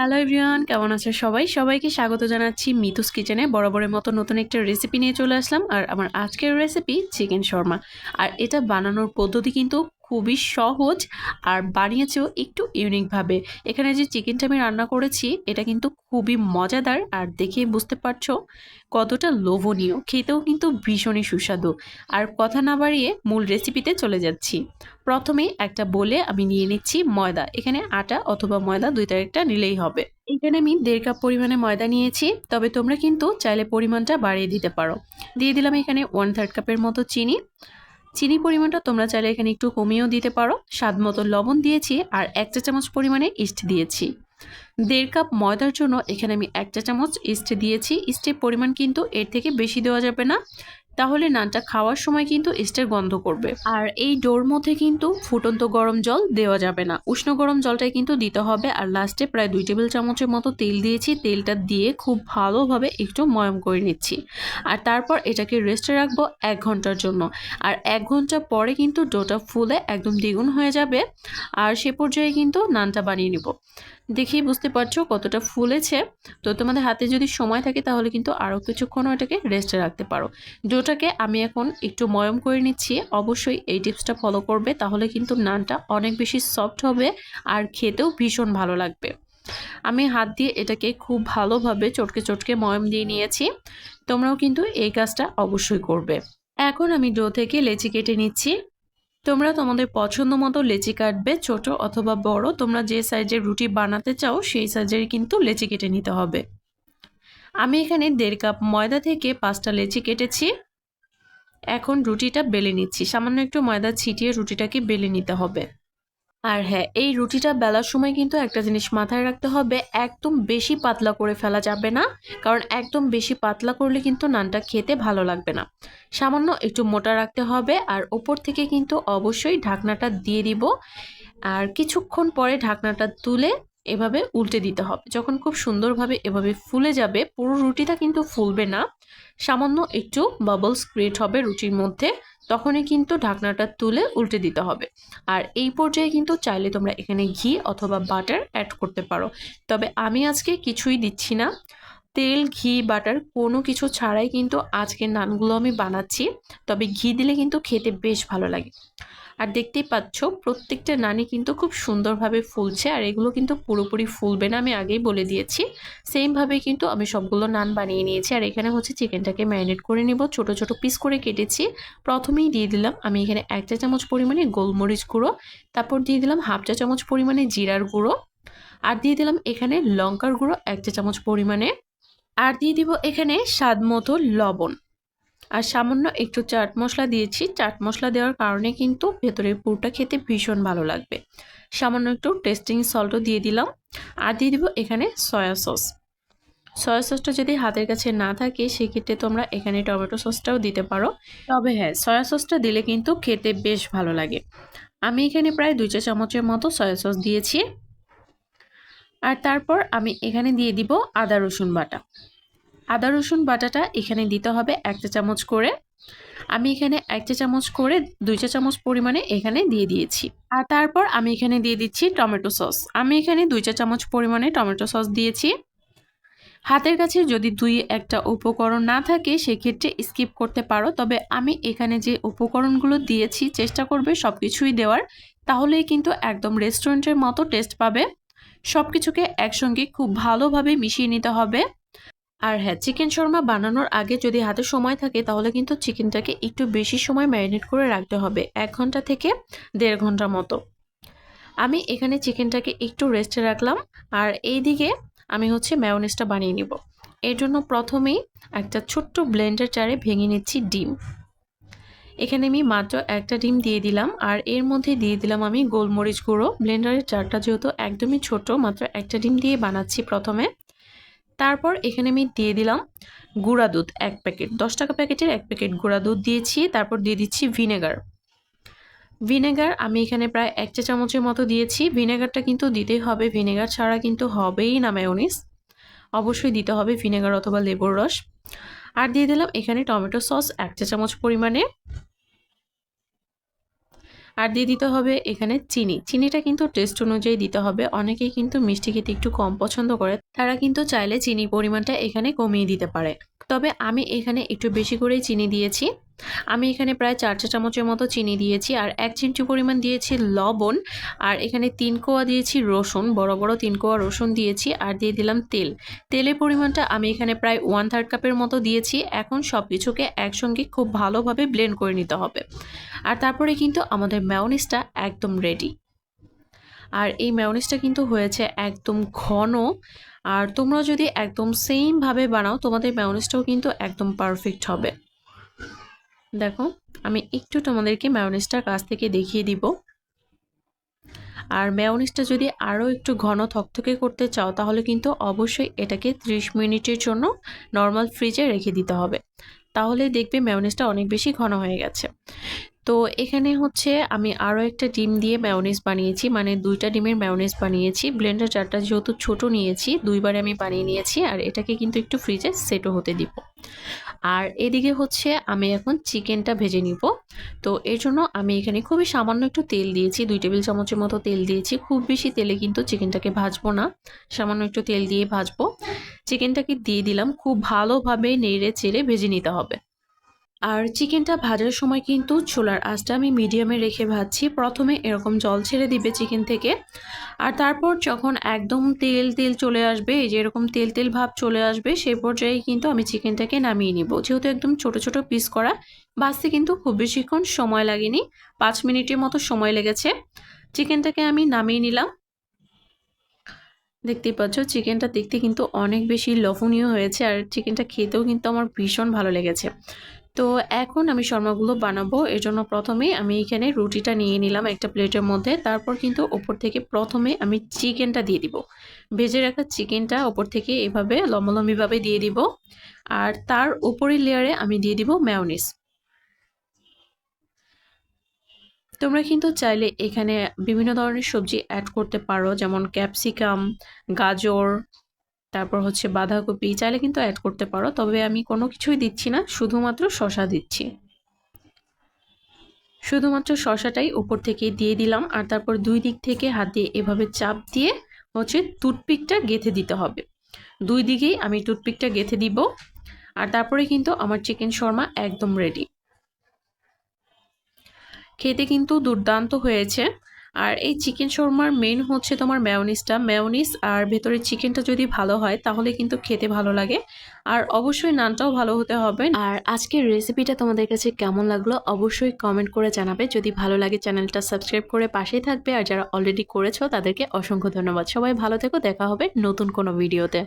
Hello everyone কেমন আছে সবাই? সবাইকে স্বাগত জানাচ্ছি মিতুস কিচেনে। বরাবরের মতো নতুন একটা রেসিপি নিয়ে চলে আসলাম। আর আমার আজকের রেসিপি চিকেন শর্মা। আর এটা বানানোর পদ্ধতি কিন্তু খুবই সহজ আর বানিয়েছেও একটু ইউনিকভাবে। এখানে যে চিকেনটা আমি রান্না করেছি, এটা কিন্তু খুবই মজাদার আর দেখে বুঝতে পারছ কতটা লোভনীয়। খেতেও কিন্তু ভীষণই সুস্বাদু। আর কথা না বাড়িয়ে মূল রেসিপিতে চলে যাচ্ছি। প্রথমে একটা বলে আমি নিয়ে নিচ্ছি ময়দা। এখানে আটা অথবা ময়দা দুইটার একটা নিলেই হবে। এখানে আমি দেড় কাপ পরিমাণে ময়দা নিয়েছি, তবে তোমরা কিন্তু চাইলে পরিমাণটা বাড়িয়ে দিতে পারো। দিয়ে দিলাম এখানে ওয়ান থার্ড কাপের মতো চিনি। চিনি পরিমাণটা তোমরা চাইলে এখানে একটু কমিয়েও দিতে পারো। স্বাদ মতো লবণ দিয়েছি আর এক চা চামচ পরিমাণে ইস্ট দিয়েছি। দেড় কাপ ময়দার জন্য এখানে আমি এক চা চামচ ইস্ট দিয়েছি। ইস্টের পরিমাণ কিন্তু এর থেকে বেশি দেওয়া যাবে না। তাহলে নানটা খাওয়ার সময় কিন্তু ইস্টের গন্ধ করবে। আর এই ডোর মধ্যে কিন্তু ফুটন্ত গরম জল দেওয়া যাবে না। উষ্ণ গরম জলটাই কিন্তু দিতে হবে। আর লাস্টে প্রায় দুই টেবিল চামচের মতো তেল দিয়েছি। তেলটা দিয়ে খুব ভালোভাবে একটু ময়ম করে নিচ্ছি। আর তারপর এটাকে রেস্টে রাখব এক ঘণ্টার জন্য। আর এক ঘণ্টা পরে কিন্তু ডোটা ফুলে একদম দ্বিগুণ হয়ে যাবে। আর সে পর্যায়ে কিন্তু নানটা বানিয়ে নিব। দেখেই বুঝতে পারছ কতটা ফুলেছে। তো তোমাদের হাতে যদি সময় থাকে তাহলে কিন্তু আরও কিছুক্ষণ এটাকে রেস্টে রাখতে পারো। ডোটাকে আমি এখন একটু ময়ম করে নিচ্ছি, অবশ্যই এই টিপসটা ফলো করবে, তাহলে কিন্তু নানটা অনেক বেশি সফট হবে আর খেতেও ভীষণ ভালো লাগবে। আমি হাত দিয়ে এটাকে খুব ভালোভাবে চটকে চটকে ময়ম দিয়ে নিয়েছি, তোমরাও কিন্তু এই কাজটা অবশ্যই করবে। এখন আমি ডো থেকে লেচি কেটে নিচ্ছি তোমরা তোমাদের পছন্দ মতো লেচি কাটবে, ছোট অথবা বড়। তোমরা যে সাইজের রুটি বানাতে চাও, সেই সাইজের কিন্তু লেচি কেটে নিতে হবে। আমি এখানে দেড় কাপ ময়দা থেকে পাঁচটা লেচি কেটেছি। এখন রুটিটা বেলে নিচ্ছি। সামান্য একটু ময়দা ছিটিয়ে রুটিটাকে বেলে নিতে হবে। আর হ্যাঁ এই রুটিটা বেলার সময় কিন্তু একটা জিনিস মাথায় রাখতে হবে, একদম বেশি পাতলা করে ফেলা যাবে না, কারণ একদম বেশি পাতলা করলে কিন্তু নানটা খেতে ভালো লাগবে না। সামান্য একটু মোটা রাখতে হবে আর ওপর থেকে কিন্তু অবশ্যই ঢাকনাটা দিয়ে দিব। আর কিছুক্ষণ পরে ঢাকনাটা তুলে এভাবে উল্টে দিতে হবে। যখন খুব সুন্দরভাবে এভাবে ফুলে যাবে, পুরো রুটিটা কিন্তু ফুলবে না। সামান্য একটু বাবলস ক্রিয়েট হবে রুটির মধ্যে। তখনই কিন্তু ঢাকনাটা তুলে উল্টে দিতে হবে। আর এই পর্যায়ে কিন্তু চাইলে তোমরা এখানে ঘি অথবা বাটার অ্যাড করতে পারো। তবে আমি আজকে কিছুই দিচ্ছি না। তেল, ঘি বাটার কোনো কিছু ছাড়াই কিন্তু আজকে নানগুলো আমি বানাচ্ছি। তবে ঘি দিলে কিন্তু খেতে বেশ ভালো লাগে। আর দেখতেই পাচ্ছ, প্রত্যেকটা নানি কিন্তু খুব সুন্দরভাবে ফুলছে আর এগুলো কিন্তু পুরোপুরি ফুলবে না, আমি আগেই বলে দিয়েছি। সেমভাবে কিন্তু আমি সবগুলো নান বানিয়ে নিয়েছি আর এখানে হচ্ছে চিকেনটাকে ম্যারিনেট করে নিব। ছোট ছোট পিস করে কেটেছি। প্রথমেই দিয়ে দিলাম আমি এখানে এক চা চামচ পরিমাণে গোলমরিচ গুঁড়ো, তারপর দিয়ে দিলাম হাফ চা চামচ পরিমাণে জিরার গুঁড়ো, আর দিয়ে দিলাম এখানে লঙ্কার গুঁড়ো এক চা চামচ পরিমাণে, আর দিয়ে দিব এখানে স্বাদ মতো লবণ। আর সামান্য একটু চাট মশলা দিয়েছি। চাট মশলা দেওয়ার কারণে কিন্তু ভেতরের পুরটা খেতে ভীষণ ভালো লাগবে। সামান্য একটু টেস্টিং সল্টও দিয়ে দিলাম। আর দিয়ে দিব এখানে সয়া সস। সয়া সসটা যদি হাতের কাছে না থাকে, সেক্ষেত্রে তোমরা এখানে টমেটো সসটাও দিতে পারো। তবে হ্যাঁ সয়া সসটা দিলে কিন্তু খেতে বেশ ভালো লাগে। আমি এখানে প্রায় দুই চা চামচের মতো সয়া সস দিয়েছি। আর তারপর আমি এখানে দিয়ে দিব আদা রসুন বাটা। আদা, রসুন বাটাটা এখানে দিতে হবে এক চা চামচ করে। আমি এখানে এক চা চামচ করে দুই চা চামচ পরিমাণে এখানে দিয়ে দিয়েছি। আর তারপর আমি এখানে দিয়ে দিচ্ছি টমেটো সস। আমি এখানে দুই চা চামচ পরিমাণে টমেটো সস দিয়েছি। হাতের কাছে যদি দুই একটা উপকরণ না থাকে, সেক্ষেত্রে স্কিপ করতে পারো। তবে আমি এখানে যে উপকরণগুলো দিয়েছি, চেষ্টা করবে সব কিছুই দেওয়ার। তাহলেই কিন্তু একদম রেস্টুরেন্টের মতো টেস্ট পাবে। সব কিছুকে একসঙ্গে খুব ভালোভাবে মিশিয়ে নিতে হবে। আর হ্যাঁ চিকেন শর্মা বানানোর আগে যদি হাতে সময় থাকে, তাহলে কিন্তু চিকেনটাকে একটু বেশি সময় ম্যারিনেট করে রাখতে হবে, এক ঘণ্টা থেকে দেড় ঘণ্টা মতো। আমি এখানে চিকেনটাকে একটু রেস্টে রাখলাম, আর এই দিকে আমি হচ্ছে ম্যাওনেসটা বানিয়ে নিব। এর জন্য প্রথমেই একটা ছোট্ট ব্লেন্ডার চারে ভেঙে নিচ্ছি ডিম। এখানে আমি মাত্র একটা ডিম দিয়ে দিলাম, আর এর মধ্যে দিয়ে দিলাম আমি গোলমরিচ গুঁড়ো। ব্লেন্ডারের চারটা যেহেতু একদমই ছোট, মাত্র একটা ডিম দিয়ে বানাচ্ছি প্রথমে। তারপর এখানে আমি দিয়ে দিলাম গুঁড়া দুধ, এক প্যাকেট। দশ টাকা প্যাকেটের এক প্যাকেট গুঁড়া দুধ দিয়েছি, তারপর দিয়ে দিচ্ছি ভিনেগার। ভিনেগার আমি এখানে প্রায় এক চা চামচের মতো দিয়েছি। ভিনেগারটা কিন্তু দিতেই হবে, ভিনেগার ছাড়া কিন্তু হবেই না ম্যায়োনিস অবশ্যই দিতে হবে ভিনেগার অথবা লেবুর রস। আর দিয়ে দিলাম এখানে টমেটো সস এক চা চামচ পরিমাণে। আর দিয়ে দিতে হবে এখানে চিনি। চিনিটা কিন্তু টেস্ট অনুযায়ী দিতে হবে। অনেকেই কিন্তু মিষ্টি খেতে একটু কম পছন্দ করে। তারা কিন্তু চাইলে চিনি পরিমাণটা এখানে কমিয়ে দিতে পারে। তবে আমি এখানে একটু বেশি করেই চিনি দিয়েছি। আমি এখানে প্রায় চার চা চামচের মতো চিনি দিয়েছি আর এক চিমটি পরিমাণ দিয়েছি লবণ আর এখানে তিন কোয়া দিয়েছি রসুন, বড় বড় তিন কোয়া রসুন দিয়েছি আর দিয়ে দিলাম তেল। তেলের পরিমাণটা আমি এখানে প্রায় ওয়ান থার্ড কাপের মতো দিয়েছি। এখন সব কিছুকে একসঙ্গে খুব ভালোভাবে ব্লেন্ড করে নিতে হবে। আর তারপরে কিন্তু আমাদের ম্যাওনিসটা একদম রেডি আর এই ম্যাওনিসটা কিন্তু হয়েছে একদম ঘন। আর তোমরা যদি একদম সেমভাবে বানাও, তোমাদের ম্যাওনিসটাও কিন্তু একদম পারফেক্ট হবে। দেখো, আমি একটু তোমাদেরকে ম্যাওনিজটার কাছ থেকে দেখিয়ে দিব। আর ম্যাওনিজটা যদি আরও একটু ঘন থকথকে করতে চাও, তাহলে কিন্তু অবশ্যই এটাকে 30 মিনিটের জন্য নর্মাল ফ্রিজে রেখে দিতে হবে। তাহলে দেখবে ম্যাওনিজটা অনেক বেশি ঘন হয়ে গেছে। তো এখানে হচ্ছে আমি আরও একটা ডিম দিয়ে ম্যাওনিজ বানিয়েছি মানে দুইটা ডিমের ম্যাওনিজ বানিয়েছি। ব্লেন্ডার চারটা যেহেতু ছোট নিয়েছি, দুইবারে আমি বানিয়ে নিয়েছি, আর এটাকে কিন্তু একটু ফ্রিজে সেটও হতে দিব। আর এদিকে হচ্ছে আমি এখন চিকেনটা ভেজে নিব। তো এর জন্য আমি এখানে খুবই সামান্য একটু তেল দিয়েছি, দুই টেবিল চামচের মতো তেল দিয়েছি। খুব বেশি তেলে কিন্তু চিকেনটাকে ভাজবো না, সামান্য একটু তেল দিয়ে ভাজবো। চিকেনটাকে দিয়ে দিলাম, খুব ভালোভাবে নেড়ে চেড়ে ভেজে নিতে হবে। আর চিকেনটা ভাজার সময় কিন্তু চুলার আঁচটা আমি মিডিয়ামে রেখে ভাজছি। প্রথমে এরকম জল ছেড়ে দিবে চিকেন থেকে। আর তারপর যখন একদম তেল তেল চলে আসবে, এই যে এরকম তেল তেল ভাব চলে আসবে সেই পর্যায়ে কিন্তু আমি চিকেনটাকে নামিয়ে নিব। যেহেতু একদম ছোট ছোট পিস করা ভাজতে কিন্তু খুব বেশিক্ষণ সময় লাগেনি। পাঁচ মিনিটের মতো সময় লেগেছে। চিকেনটাকে আমি নামিয়ে নিলাম। দেখতেই পাচ্ছ, চিকেনটা দেখতে কিন্তু অনেক বেশি লবণীয় হয়েছে, আর চিকেনটা খেতেও কিন্তু আমার ভীষণ ভালো লেগেছে। তো এখন আমি শর্মাগুলো বানাবো। এর জন্য প্রথমে আমি এখানে রুটিটা নিয়ে নিলাম একটা প্লেটের মধ্যে। তারপর কিন্তু ওপর থেকে প্রথমে আমি চিকেনটা দিয়ে দিব। ভেজে রাখা চিকেনটা ওপর থেকে এভাবে লম্বালম্বিভাবে দিয়ে দিব। আর তার উপরের লেয়ারে আমি দিয়ে দিব ম্যাওনিস তোমরা কিন্তু চাইলে এখানে বিভিন্ন ধরনের সবজি অ্যাড করতে পারো, যেমন ক্যাপসিকাম গাজর তারপর হচ্ছে বাঁধাকপি, চাইলে কিন্তু অ্যাড করতে পারো, তবে আমি কোনো কিছুই দিচ্ছি না, শুধুমাত্র শশা দিচ্ছি। শুধুমাত্র শশাটাই উপর থেকে দিয়ে দিলাম, আর তারপর দুই দিক থেকে হাত দিয়ে এভাবে চাপ দিয়ে হচ্ছে টুথপিকটা গেথে দিতে হবে। দুই দিকেই আমি টুথপিকটা গেথে দিব, আর তারপরে কিন্তু আমার চিকেন শর্মা একদম রেডি খেতে কিন্তু দুর্দান্ত হয়েছে। আর এই চিকেন শর্মার মেন হচ্ছে তোমার ম্যাওনিসটা ম্যাওনিস আর ভেতরে চিকেনটা যদি ভালো হয়, তাহলে কিন্তু খেতে ভালো লাগে। আর অবশ্যই নানটাও ভালো হতে হবে। আর আজকের রেসিপিটা তোমাদের কাছে কেমন লাগল অবশ্যই কমেন্ট করে জানাবে। যদি ভালো লাগে চ্যানেলটা সাবস্ক্রাইব করে পাশেই থাকবে। আর যারা অলরেডি করেছ, তাদেরকে অসংখ্য ধন্যবাদ। সবাই ভালো থেকো, দেখা হবে নতুন কোনো ভিডিওতে